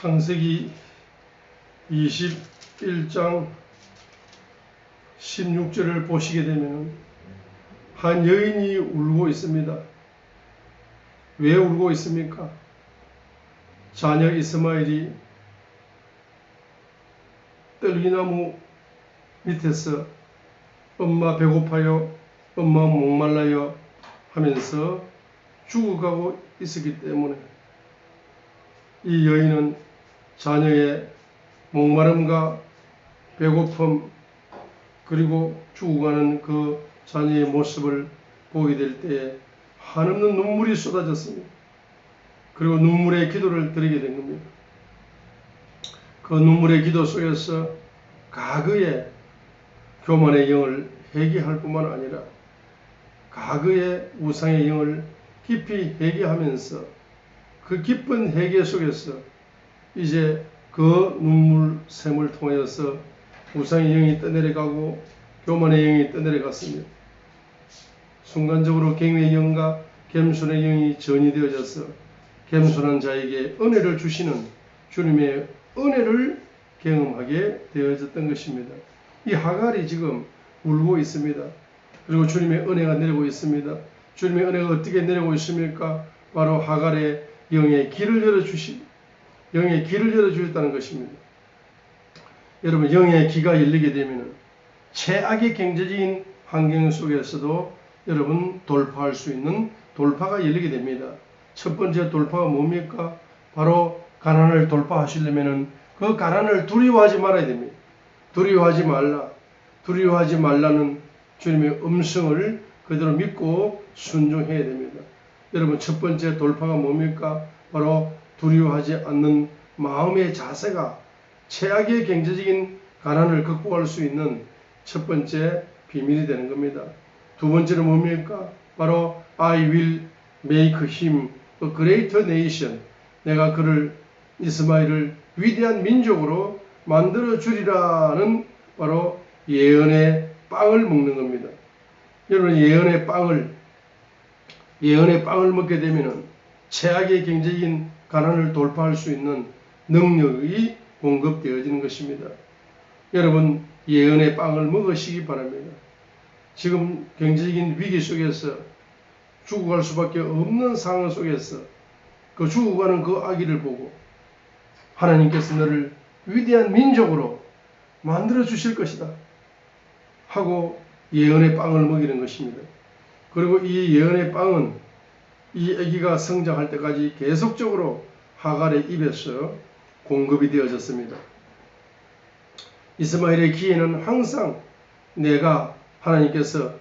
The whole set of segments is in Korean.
창세기 21장 16절을 보시게 되면 한 여인이 울고 있습니다. 왜 울고 있습니까? 자녀 이스마엘이 떨기나무 밑에서 엄마 배고파요, 엄마 목말라요 하면서 죽어가고 있었기 때문에 이 여인은 자녀의 목마름과 배고픔 그리고 죽어가는 그 자녀의 모습을 보게 될 때에 한없는 눈물이 쏟아졌습니다. 그리고 눈물의 기도를 드리게 된 겁니다. 그 눈물의 기도 속에서 과거의 교만의 영을 회개할 뿐만 아니라 과거의 우상의 영을 깊이 회개하면서 그 깊은 회개 속에서 이제 그 눈물 샘을 통하여서 우상의 영이 떠내려가고 교만의 영이 떠내려갔습니다. 순간적으로 갱의 영과 겸손의 영이 전이 되어져서 겸손한 자에게 은혜를 주시는 주님의 은혜를 경험하게 되어졌던 것입니다. 이 하갈이 지금 울고 있습니다. 그리고 주님의 은혜가 내리고 있습니다. 주님의 은혜가 어떻게 내리고 있습니까? 바로 하갈의 영의 길을 열어주시, 영의 길을 열어주셨다는 것입니다. 여러분, 영의 기가 열리게 되면 최악의 경제적인 환경 속에서도 여러분 돌파할 수 있는 돌파가 열리게 됩니다. 첫 번째 돌파가 뭡니까? 바로 가난을 돌파하시려면은 그 가난을 두려워하지 말아야 됩니다. 두려워하지 말라. 두려워하지 말라는 주님의 음성을 그대로 믿고 순종해야 됩니다. 여러분 첫 번째 돌파가 뭡니까? 바로 두려워하지 않는 마음의 자세가 최악의 경제적인 가난을 극복할 수 있는 첫 번째 비밀이 되는 겁니다. 두 번째는 뭡니까? 바로 I will make him a great nation. 내가 그를 이스마엘을 위대한 민족으로 만들어 주리라는 바로 예언의 빵을 먹는 겁니다. 여러분 예언의 빵을 예언의 빵을 먹게 되면은 최악의 경제적인 가난을 돌파할 수 있는 능력이 공급되어지는 것입니다. 여러분 예언의 빵을 먹으시기 바랍니다. 지금 경제적인 위기 속에서 죽어갈 수밖에 없는 상황 속에서 그 죽어가는 그 아기를 보고 하나님께서 너를 위대한 민족으로 만들어 주실 것이다. 하고 예언의 빵을 먹이는 것입니다. 그리고 이 예언의 빵은 이 아기가 성장할 때까지 계속적으로 하갈의 입에서 공급이 되어졌습니다. 이스마엘의 기회는 항상 내가 하나님께서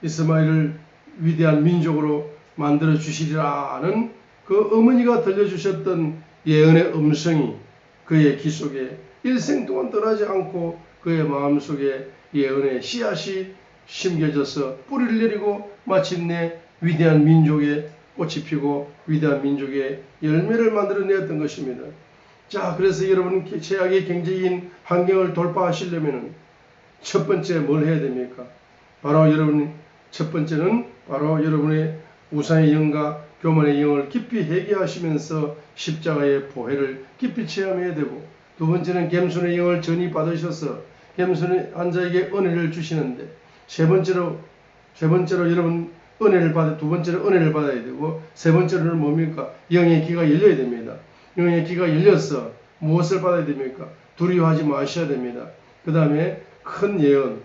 이스마엘을 위대한 민족으로 만들어 주시리라는 그 어머니가 들려주셨던 예언의 음성이 그의 귀 속에 일생 동안 떠나지 않고 그의 마음 속에 예언의 씨앗이 심겨져서 뿌리를 내리고 마침내 위대한 민족의 꽃이 피고 위대한 민족의 열매를 만들어내었던 것입니다. 자, 그래서 여러분 최악의 경제인 환경을 돌파하시려면 첫 번째 뭘 해야 됩니까? 바로 여러분 첫 번째는 바로 여러분의 우상의 영과 교만의 영을 깊이 회개하시면서 십자가의 보혜를 깊이 체험해야 되고 두 번째는 겸손의 영을 전이 받으셔서 겸손한 자에게 은혜를 주시는데 세 번째로 세 번째로 여러분 은혜를 받아 두 번째로 은혜를 받아야 되고 세 번째로는 뭡니까? 영의 귀가 열려야 됩니다. 영의 귀가 열려서 무엇을 받아야 됩니까? 두려워하지 마셔야 됩니다. 그 다음에 큰 예언,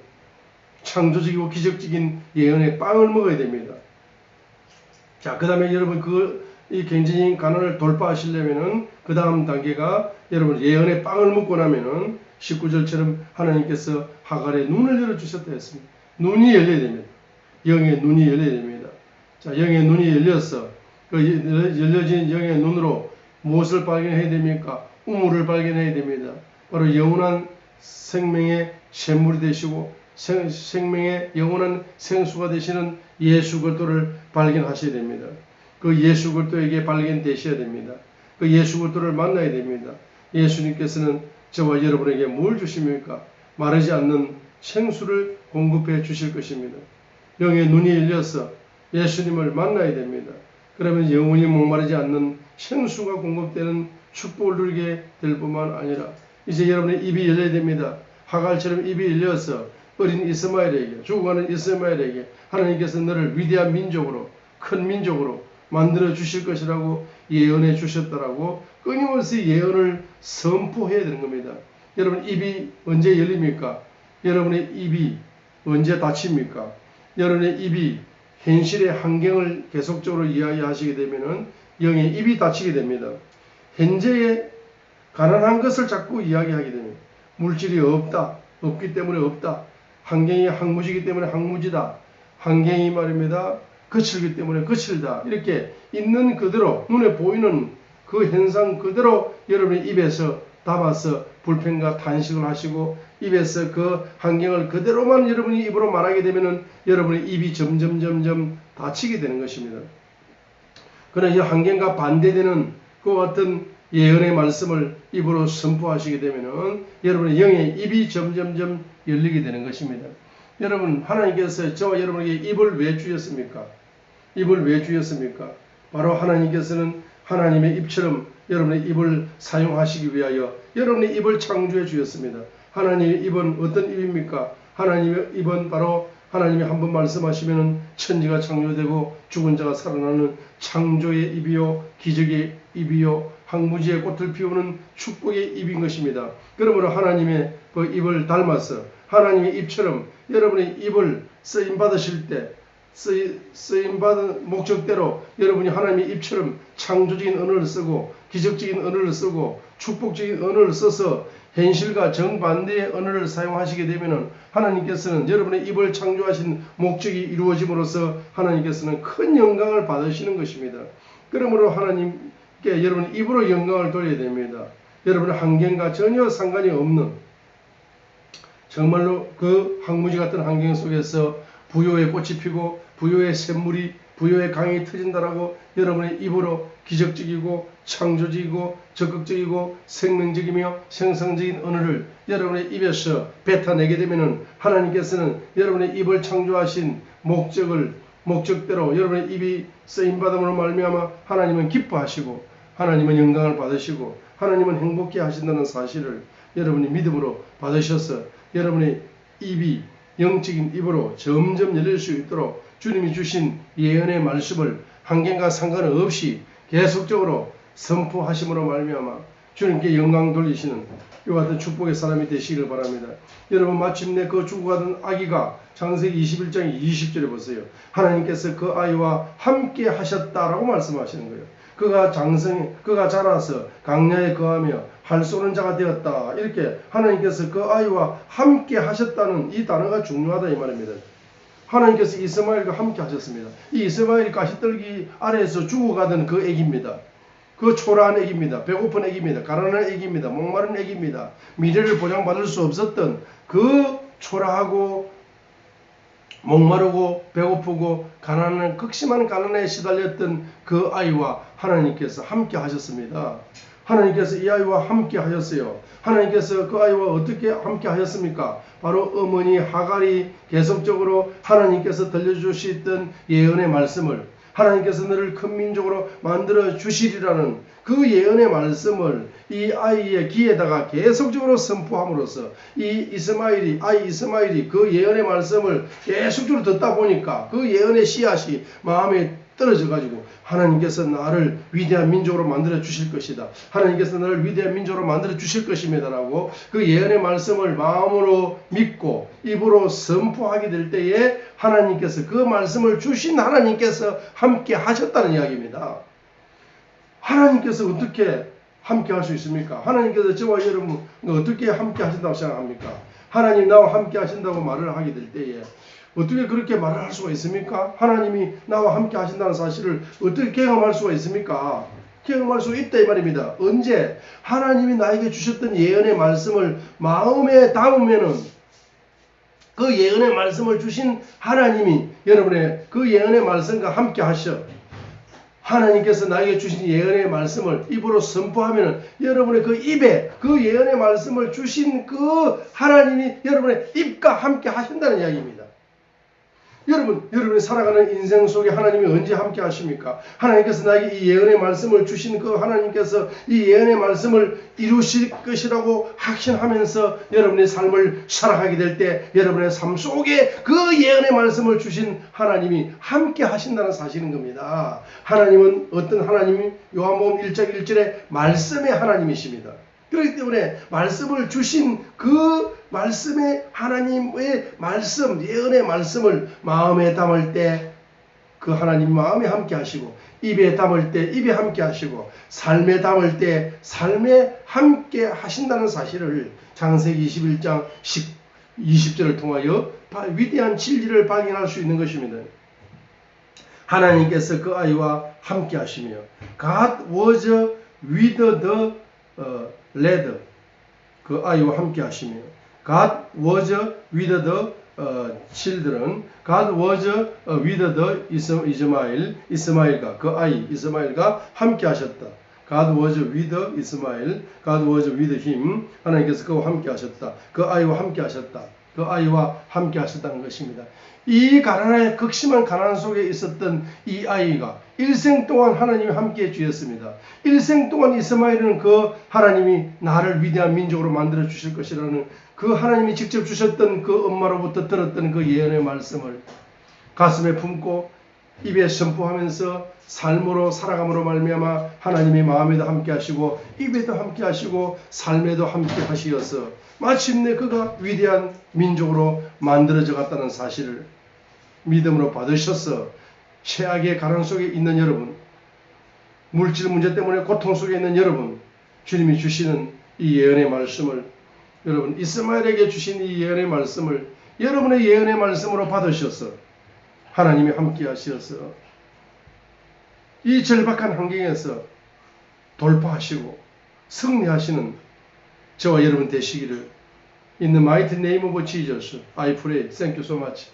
창조적이고 기적적인 예언의 빵을 먹어야 됩니다. 자, 그 다음에 여러분 그 이 경제적인 가난을 돌파하시려면은 그 다음 단계가 여러분 예언의 빵을 먹고 나면은 19절처럼 하나님께서 하갈의 눈을 열어주셨다 했습니다. 눈이 열려야 됩니다. 영의 눈이 열려야 됩니다. 자, 영의 눈이 열려서 그 열려진 영의 눈으로 무엇을 발견해야 됩니까? 우물을 발견해야 됩니다. 바로 영원한 생명의 샘물이 되시고 생, 생명의 영원한 생수가 되시는 예수 그리스도를 발견하셔야 됩니다. 그 예수 그리스도에게 발견되셔야 됩니다. 그 예수 그리스도를 만나야 됩니다. 예수님께서는 저와 여러분에게 뭘 주십니까? 마르지 않는 생수를 공급해 주실 것입니다. 영의 눈이 열려서 예수님을 만나야 됩니다. 그러면 영원히 목마르지 않는 생수가 공급되는 축복을 누리게 될 뿐만 아니라 이제 여러분의 입이 열려야 됩니다. 하갈처럼 입이 열려서 어린 이스마엘에게 죽어가는 이스마엘에게 하나님께서 너를 위대한 민족으로 큰 민족으로 만들어 주실 것이라고 예언해 주셨다라고 끊임없이 예언을 선포해야 되는 겁니다. 여러분 입이 언제 열립니까? 여러분의 입이 언제 닫힙니까? 여러분의 입이 현실의 환경을 계속적으로 이야기하시게 되면은 영의 입이 닫히게 됩니다. 현재의 가난한 것을 자꾸 이야기하게 됩니다. 물질이 없다. 없기 때문에 없다. 환경이 항무지기 때문에 항무지다. 환경이 말입니다. 거칠기 때문에 거칠다. 이렇게 있는 그대로 눈에 보이는 그 현상 그대로 여러분의 입에서 담아서 불평과 탄식을 하시고 입에서 그 환경을 그대로만 여러분이 입으로 말하게 되면은 여러분의 입이 점점 점점 닫히게 되는 것입니다. 그러나 이 환경과 반대되는 그 어떤 예언의 말씀을 입으로 선포하시게 되면은 여러분의 영의 입이 점점점 열리게 되는 것입니다. 여러분 하나님께서 저와 여러분에게 입을 왜 주셨습니까? 입을 왜 주셨습니까? 바로 하나님께서는 하나님의 입처럼 여러분의 입을 사용하시기 위하여 여러분의 입을 창조해 주셨습니다. 하나님의 입은 어떤 입입니까? 하나님의 입은 바로 하나님이 한 번 말씀하시면은 천지가 창조되고 죽은 자가 살아나는 창조의 입이요 기적의 입이요 항무지의 꽃을 피우는 축복의 입인 것입니다. 그러므로 하나님의 그 입을 닮아서 하나님의 입처럼 여러분의 입을 쓰임 받으실 때 쓰임 받은 목적대로 여러분이 하나님의 입처럼 창조적인 언어를 쓰고 기적적인 언어를 쓰고 축복적인 언어를 써서 현실과 정반대의 언어를 사용하시게 되면 하나님께서는 여러분의 입을 창조하신 목적이 이루어짐으로써 하나님께서는 큰 영광을 받으시는 것입니다. 그러므로 하나님께 여러분 입으로 영광을 돌려야 됩니다. 여러분의 환경과 전혀 상관이 없는 정말로 그 항무지 같은 환경 속에서 부요의 꽃이 피고 부요의 샘물이 부요의 강이 터진다라고 여러분의 입으로 기적적이고 창조적이고 적극적이고 생명적이며 생성적인 언어를 여러분의 입에서 뱉어내게 되면은 하나님께서는 여러분의 입을 창조하신 목적을 목적대로 여러분의 입이 쓰임 받음으로 말미암아 하나님은 기뻐하시고 하나님은 영광을 받으시고 하나님은 행복해 하신다는 사실을 여러분이 믿음으로 받으셔서 여러분의 입이 영적인 입으로 점점 열릴 수 있도록 주님이 주신 예언의 말씀을 환경과 상관없이 계속적으로 선포하심으로 말미암아 주님께 영광 돌리시는 이와 같은 축복의 사람이 되시기를 바랍니다. 여러분 마침내 그 죽어가던 아기가 창세기 21장 20절에 보세요. 하나님께서 그 아이와 함께 하셨다라고 말씀하시는 거예요. 그가 장성, 그가 자라서 강야에 거하며 할 쏘는 자가 되었다. 이렇게 하나님께서 그 아이와 함께 하셨다는 이 단어가 중요하다 이 말입니다. 하나님께서 이스마엘과 함께 하셨습니다. 이 이스마엘이 가시떨기 아래에서 죽어가던 그 애기입니다. 그 초라한 애기입니다. 배고픈 애기입니다. 가난한 애기입니다. 목마른 애기입니다. 미래를 보장받을 수 없었던 그 초라하고 목마르고 배고프고 가난한 극심한 가난에 시달렸던 그 아이와 하나님께서 함께 하셨습니다. 하나님께서 이 아이와 함께 하셨어요. 하나님께서 그 아이와 어떻게 함께 하셨습니까? 바로 어머니 하갈이 계속적으로 하나님께서 들려주시던 예언의 말씀을 하나님께서 너를 큰 민족으로 만들어 주시리라는 그 예언의 말씀을 이 아이의 귀에다가 계속적으로 선포함으로써 이 이스마일이 아이 이스마일이 그 예언의 말씀을 계속적으로 듣다 보니까 그 예언의 씨앗이 마음에 떨어져 가지고 하나님께서 나를 위대한 민족으로 만들어 주실 것이다. 하나님께서 나를 위대한 민족으로 만들어 주실 것입니다라고 그 예언의 말씀을 마음으로 믿고 입으로 선포하게 될 때에 하나님께서 그 말씀을 주신 하나님께서 함께 하셨다는 이야기입니다. 하나님께서 어떻게 함께 할 수 있습니까? 하나님께서 저와 여러분 어떻게 함께 하신다고 생각합니까? 하나님 나와 함께 하신다고 말을 하게 될 때에 어떻게 그렇게 말을 할 수가 있습니까? 하나님이 나와 함께 하신다는 사실을 어떻게 경험할 수가 있습니까? 경험할 수 있다 이 말입니다. 언제 하나님이 나에게 주셨던 예언의 말씀을 마음에 담으면은 그 예언의 말씀을 주신 하나님이 여러분의 그 예언의 말씀과 함께 하셔. 하나님께서 나에게 주신 예언의 말씀을 입으로 선포하면 여러분의 그 입에 그 예언의 말씀을 주신 그 하나님이 여러분의 입과 함께 하신다는 이야기입니다. 여러분, 여러분이 살아가는 인생 속에 하나님이 언제 함께 하십니까? 하나님께서 나에게 이 예언의 말씀을 주신 그 하나님께서 이 예언의 말씀을 이루실 것이라고 확신하면서 여러분의 삶을 살아가게 될 때 여러분의 삶 속에 그 예언의 말씀을 주신 하나님이 함께 하신다는 사실인 겁니다. 하나님은 어떤 하나님이 요한복음 1장 1절에 말씀의 하나님이십니다. 그렇기 때문에 말씀을 주신 그 말씀의 하나님의 말씀, 예언의 말씀을 마음에 담을 때 그 하나님 마음에 함께 하시고 입에 담을 때 입에 함께 하시고 삶에 담을 때 삶에 함께 하신다는 사실을 장세기 21장 10, 20절을 통하여 위대한 진리를 발견할 수 있는 것입니다. 하나님께서 그 아이와 함께 하시며 God was with the 어, lad 그 아이와 함께 하시며 God was with the 어, children God was with the 이스마엘 이스마엘과 그 아이 이스마엘과 함께 하셨다. God was with 이스마엘 God was with him 하나님께서 그와 함께 하셨다. 그 아이와 함께 하셨다. 그 아이와 함께 하셨다는 것입니다. 이 가난의 극심한 가난 속에 있었던 이 아이가 일생 동안 하나님이 함께 해 주셨습니다. 일생 동안 이스마엘은 그 하나님이 나를 위대한 민족으로 만들어 주실 것이라는 그 하나님이 직접 주셨던 그 엄마로부터 들었던 그 예언의 말씀을 가슴에 품고 입에 선포하면서 삶으로 살아감으로 말미암아 하나님의 마음에도 함께 하시고 입에도 함께 하시고 삶에도 함께 하시어서 마침내 그가 위대한 민족으로 만들어져 갔다는 사실을 믿음으로 받으셔서 최악의 가난 속에 있는 여러분 물질 문제 때문에 고통 속에 있는 여러분 주님이 주시는 이 예언의 말씀을 여러분 이스마엘에게 주신 이 예언의 말씀을 여러분의 예언의 말씀으로 받으셔서 하나님이 함께 하셔서 이 절박한 환경에서 돌파하시고 승리하시는 저와 여러분 되시기를 In the mighty name of Jesus, I pray. Thank you so much.